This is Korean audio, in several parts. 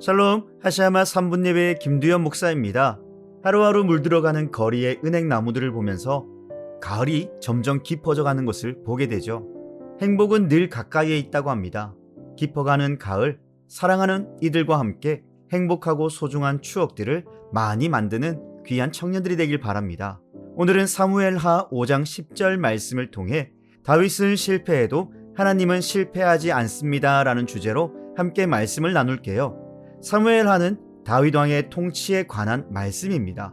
샬롬 하샤마 3분 예배의 김두현 목사입니다. 하루하루 물들어가는 거리의 은행 나무들을 보면서 가을이 점점 깊어져 가는 것을 보게 되죠. 행복은 늘 가까이에 있다고 합니다. 깊어가는 가을, 사랑하는 이들과 함께 행복하고 소중한 추억들을 많이 만드는 귀한 청년들이 되길 바랍니다. 오늘은 사무엘하 5장 10절 말씀을 통해 다윗은 실패해도 하나님은 실패하지 않습니다라는 주제로 함께 말씀을 나눌게요. 사무엘 하는 다윗 왕의 통치에 관한 말씀입니다.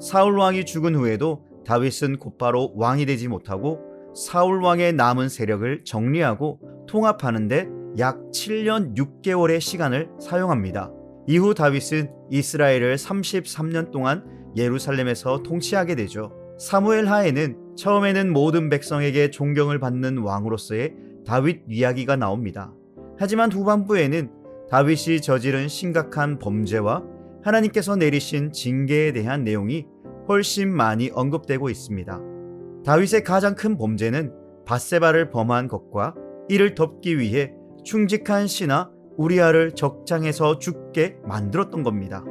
사울 왕이 죽은 후에도 다윗은 곧바로 왕이 되지 못하고 사울 왕의 남은 세력을 정리하고 통합하는데 약 7년 6개월의 시간을 사용합니다. 이후 다윗은 이스라엘을 33년 동안 예루살렘에서 통치하게 되죠. 사무엘 하에는 처음에는 모든 백성에게 존경을 받는 왕으로서의 다윗 이야기가 나옵니다. 하지만 후반부에는 다윗이 저지른 심각한 범죄와 하나님께서 내리신 징계에 대한 내용이 훨씬 많이 언급되고 있습니다. 다윗의 가장 큰 범죄는 바세바를 범한 것과 이를 덮기 위해 충직한 신하 우리아를 적장에서 죽게 만들었던 겁니다.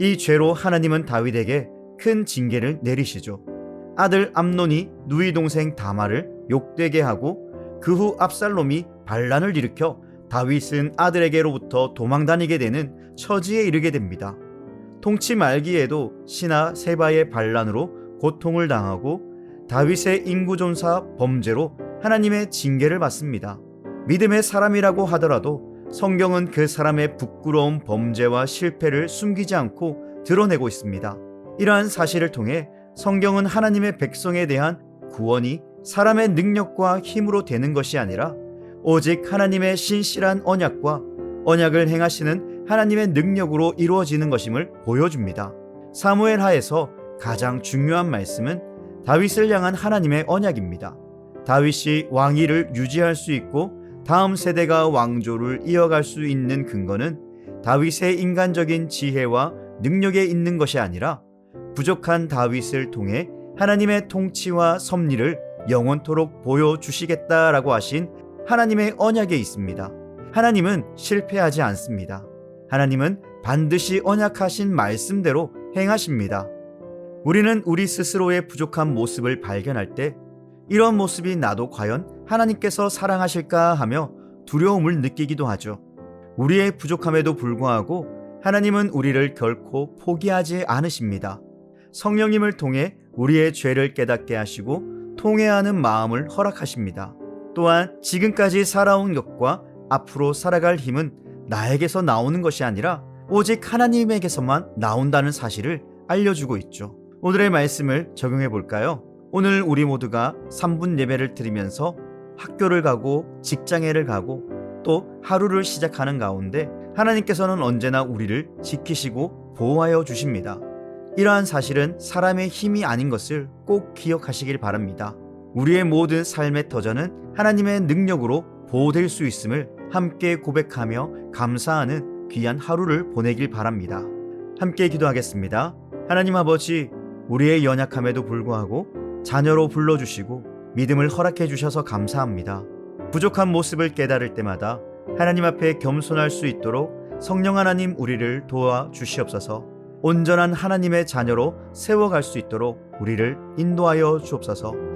이 죄로 하나님은 다윗에게 큰 징계를 내리시죠. 아들 암논이 누이 동생 다마를 욕되게 하고 그 후 압살롬이 반란을 일으켜 다윗은 아들에게로부터 도망 다니게 되는 처지에 이르게 됩니다. 통치 말기에도 신하 세바의 반란으로 고통을 당하고 다윗의 인구존사 범죄로 하나님의 징계를 받습니다. 믿음의 사람이라고 하더라도 성경은 그 사람의 부끄러운 범죄와 실패를 숨기지 않고 드러내고 있습니다. 이러한 사실을 통해 성경은 하나님의 백성에 대한 구원이 사람의 능력과 힘으로 되는 것이 아니라 오직 하나님의 신실한 언약과 언약을 행하시는 하나님의 능력으로 이루어지는 것임을 보여줍니다. 사무엘 하에서 가장 중요한 말씀은 다윗을 향한 하나님의 언약입니다. 다윗이 왕위를 유지할 수 있고 다음 세대가 왕조를 이어갈 수 있는 근거는 다윗의 인간적인 지혜와 능력에 있는 것이 아니라 부족한 다윗을 통해 하나님의 통치와 섭리를 영원토록 보여주시겠다라고 하신 하나님의 언약에 있습니다. 하나님은 실패하지 않습니다. 하나님은 반드시 언약하신 말씀대로 행하십니다. 우리는 우리 스스로의 부족한 모습을 발견할 때 이런 모습이 나도 과연 하나님께서 사랑하실까 하며 두려움을 느끼기도 하죠. 우리의 부족함에도 불구하고 하나님은 우리를 결코 포기하지 않으십니다. 성령님을 통해 우리의 죄를 깨닫게 하시고 통회하는 마음을 허락하십니다. 또한 지금까지 살아온 것과 앞으로 살아갈 힘은 나에게서 나오는 것이 아니라 오직 하나님에게서만 나온다는 사실을 알려주고 있죠. 오늘의 말씀을 적용해 볼까요? 오늘 우리 모두가 3분 예배를 드리면서 학교를 가고 직장에를 가고 또 하루를 시작하는 가운데 하나님께서는 언제나 우리를 지키시고 보호하여 주십니다. 이러한 사실은 사람의 힘이 아닌 것을 꼭 기억하시길 바랍니다. 우리의 모든 삶의 터전은 하나님의 능력으로 보호될 수 있음을 함께 고백하며 감사하는 귀한 하루를 보내길 바랍니다. 함께 기도하겠습니다. 하나님 아버지, 우리의 연약함에도 불구하고 자녀로 불러주시고 믿음을 허락해 주셔서 감사합니다. 부족한 모습을 깨달을 때마다 하나님 앞에 겸손할 수 있도록 성령 하나님 우리를 도와 주시옵소서. 온전한 하나님의 자녀로 세워갈 수 있도록 우리를 인도하여 주옵소서.